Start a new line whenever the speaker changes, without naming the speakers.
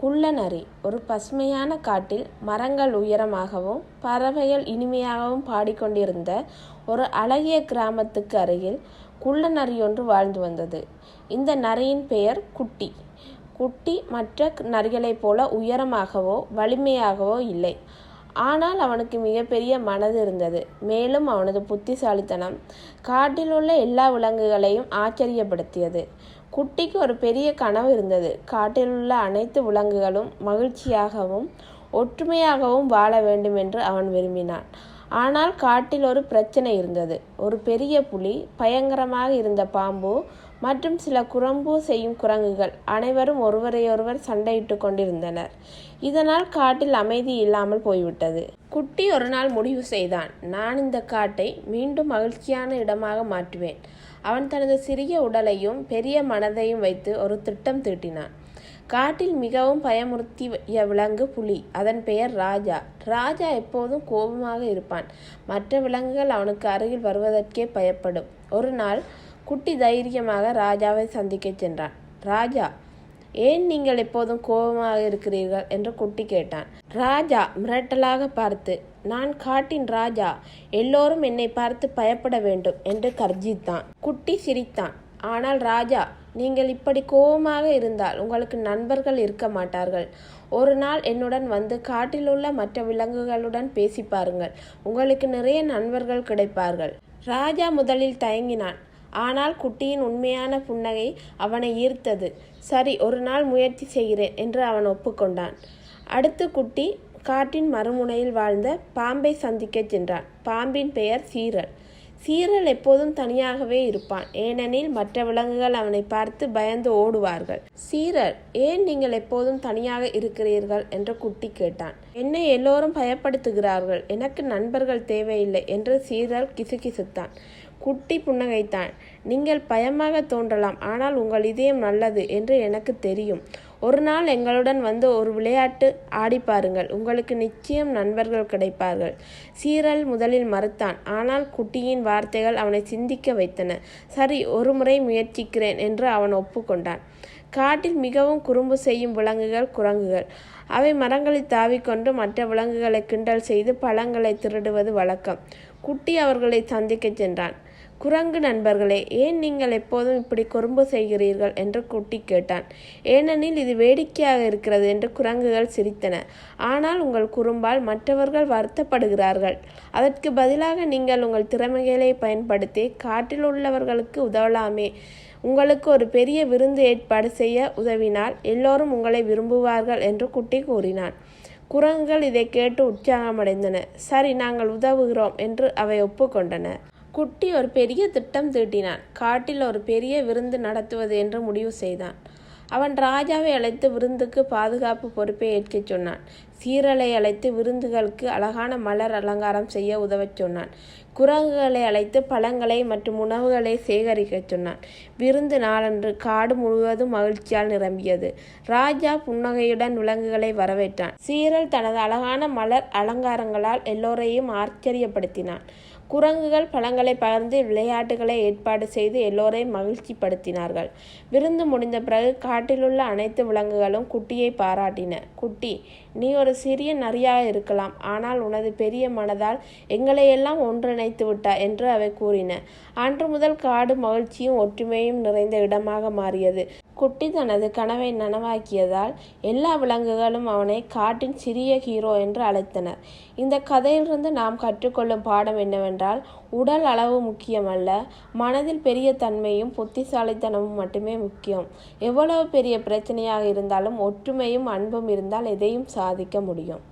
குள்ளநரி ஒரு பசுமையான காட்டில் மரங்கள் உயரமாகவும் பறவைகள் இனிமையாகவும் பாடிக்கொண்டிருந்த ஒரு அழகிய கிராமத்துக்கு அருகில் குள்ளநரி ஒன்று வாழ்ந்து வந்தது. இந்த நரியின் பெயர் குட்டி. குட்டி மற்ற நரிகளைப் போல உயரமாகவோ வலிமையாகவோ இல்லை. ஆனால் அவனுக்கு மிகப்பெரிய மனது இருந்தது. மேலும் அவனது புத்திசாலித்தனம் காட்டிலுள்ள எல்லா விலங்குகளையும் ஆச்சரியப்படுத்தியது. குட்டிக்கு ஒரு பெரிய கனவு இருந்தது. காட்டிலுள்ள அனைத்து விலங்குகளும் மகிழ்ச்சியாகவும் ஒற்றுமையாகவும் வாழ வேண்டும் என்று அவன் விரும்பினான். ஆனால் காட்டில் ஒரு பிரச்சனை இருந்தது. ஒரு பெரிய புலி பயங்கரமாக இருந்த பாம்பு மற்றும் சில குரம்பு செய்யும் குரங்குகள் அனைவரும் ஒருவரையொருவர் சண்டையிட்டு கொண்டிருந்தனர். இதனால் காட்டில் அமைதி இல்லாமல் போய்விட்டது. குட்டி ஒரு நாள் முடிவு செய்தான். நான் இந்த காட்டை மீண்டும் மகிழ்ச்சியான இடமாக மாற்றுவேன். அவன் தனது சிறிய உடலையும் பெரிய மனதையும் வைத்து ஒரு திட்டம் தீட்டினான். காட்டில் மிகவும் பயமுறுத்திய விலங்கு புலி. அதன் பெயர் ராஜா. ராஜா எப்போதும் கோபமாக இருப்பான். மற்ற விலங்குகள் அவனுக்கு அருகில் வருவதற்கே பயப்படும். ஒரு நாள் குட்டி தைரியமாக ராஜாவை சந்திக்கச் சென்றான். ராஜா ஏன் நீங்கள் எப்போதும் கோபமாக இருக்கிறீர்கள்? என்று குட்டி கேட்டான். ராஜா மிரட்டலாக பார்த்து நான் காட்டின் ராஜா எல்லோரும் என்னை பார்த்து பயப்பட வேண்டும் என்று கர்ஜித்தான். குட்டி சிரித்தான். ஆனால் ராஜா நீங்கள் இப்படி கோபமாக இருந்தால் உங்களுக்கு நண்பர்கள் இருக்க மாட்டார்கள். ஒரு நாள் என்னுடன் வந்து காட்டில் உள்ள மற்ற விலங்குகளுடன் பேசி பாருங்கள். உங்களுக்கு நிறைய நண்பர்கள் கிடைப்பார்கள். ராஜா முதலில் தயங்கினான். ஆனால் குட்டியின் உண்மையான புன்னகை அவனை ஈர்த்தது. சரி ஒரு நாள் முயற்சி செய்கிறேன் என்று அவன் ஒப்புக்கொண்டான். அடுத்து குட்டி காட்டின் மறுமுனையில் வாழ்ந்த பாம்பை சந்திக்கச் சென்றான். பாம்பின் பெயர் சீரல். சீரல் எப்போதும் தனியாகவே இருப்பான். ஏனெனில் மற்ற விலங்குகள் அவனை பார்த்து பயந்து ஓடுவார்கள். சீரல் ஏன் நீங்கள் எப்போதும் தனியாக இருக்கிறீர்கள்? என்று குட்டி கேட்டான். என்னை எல்லோரும் பயப்படுத்துகிறார்கள். எனக்கு நண்பர்கள் தேவையில்லை என்று சீரல் கிசுகிசுத்தான். குட்டி புன்னகைத்தான். நீங்கள் பயமாக தோன்றலாம் ஆனால் உங்கள் இதயம் நல்லது என்று எனக்கு தெரியும். ஒரு நாள் எங்களுடன் வந்து ஒரு விளையாட்டு ஆடி பாருங்கள். உங்களுக்கு நிச்சயம் நண்பர்கள் கிடைப்பார்கள். சீரல் முதலில் மறுத்தான். ஆனால் குட்டியின் வார்த்தைகள் அவனை சிந்திக்க வைத்தன. சரி ஒரு முறை முயற்சிக்கிறேன் என்று அவன் ஒப்புக்கொண்டான். காட்டில் மிகவும் குறும்பு செய்யும் விலங்குகள் குரங்குகள். அவை மரங்களில் தாவிக்கொண்டு மற்ற விலங்குகளை கிண்டல் செய்து பழங்களை திருடுவது வழக்கம். குட்டி அவர்களை சந்திக்கச் சென்றான். குரங்கு நண்பர்களே ஏன் நீங்கள் எப்போதும் இப்படி குறும்பு செய்கிறீர்கள்? என்று குட்டி கேட்டான். ஏனெனில் இது வேடிக்கையாக இருக்கிறது என்று குரங்குகள் சிரித்தன. ஆனால் உங்கள் குறும்பால் மற்றவர்கள் வருத்தப்படுகிறார்கள். அதற்கு பதிலாக நீங்கள் உங்கள் திறமைகளை பயன்படுத்தி காட்டில் உள்ளவர்களுக்கு உதவலாமே. உங்களுக்கு ஒரு பெரிய விருந்து ஏற்பாடு செய்ய உதவினால் எல்லோரும் உங்களை விரும்புவார்கள் என்று குட்டி கூறினான். குரங்குகள் இதை கேட்டு உற்சாகமடைந்தன. சரி நாங்கள் உதவுகிறோம் என்று அவை ஒப்புக்கொண்டன. குட்டி ஒரு பெரிய திட்டம் தீட்டினான். காட்டில் ஒரு பெரிய விருந்து நடத்துவது என்று முடிவு செய்தான். அவன் ராஜாவை அழைத்து விருந்துக்கு பாதுகாப்பு பொறுப்பை ஏற்கச் சொன்னான். சீரலை அழைத்து விருந்துகளுக்கு அழகான மலர் அலங்காரம் செய்ய உதவச் சொன்னான். குரங்குகளை அழைத்து பழங்களை மற்றும் உணவுகளை சேகரிக்கச் சொன்னான். விருந்து நாளன்று காடு முழுவதும் மகிழ்ச்சியால் நிரம்பியது. ராஜா புன்னகையுடன் விலங்குகளை வரவேற்றான். சீரல் தனது அழகான மலர் அலங்காரங்களால் எல்லோரையும் ஆச்சரியப்படுத்தினான். குரங்குகள் பழங்களை பகிர்ந்து விளையாட்டுகளை ஏற்பாடு செய்து எல்லோரையும் மகிழ்ச்சிப்படுத்தினார்கள். விருந்து முடிந்த பிறகு காட்டிலுள்ள அனைத்து விலங்குகளும் குட்டியை பாராட்டின. குட்டி நீ ஒரு சிறிய நரியாக இருக்கலாம். ஆனால் உனது பெரிய மனதால் எங்களையெல்லாம் ஒன்றிணைத்து விட்டாய்? என்று அவை கூறின. அன்று முதல் காடு மகிழ்ச்சியும் ஒற்றுமையும் நிறைந்த இடமாக மாறியது. குட்டி தனது கனவை நனவாக்கியதால் எல்லா விலங்குகளும் அவனை காட்டின் சிறிய ஹீரோ என்று அழைத்தனர். இந்த கதையிலிருந்து நாம் கற்றுக்கொள்ளும் பாடம் என்னவென்றால் உடல் அளவு முக்கியமல்ல. மனதில் பெரிய தன்மையும் புத்திசாலித்தனமும் மட்டுமே முக்கியம். எவ்வளவு பெரிய பிரச்சனையாக இருந்தாலும் ஒற்றுமையும் அன்பும் இருந்தால் எதையும் சாதிக்க முடியும்.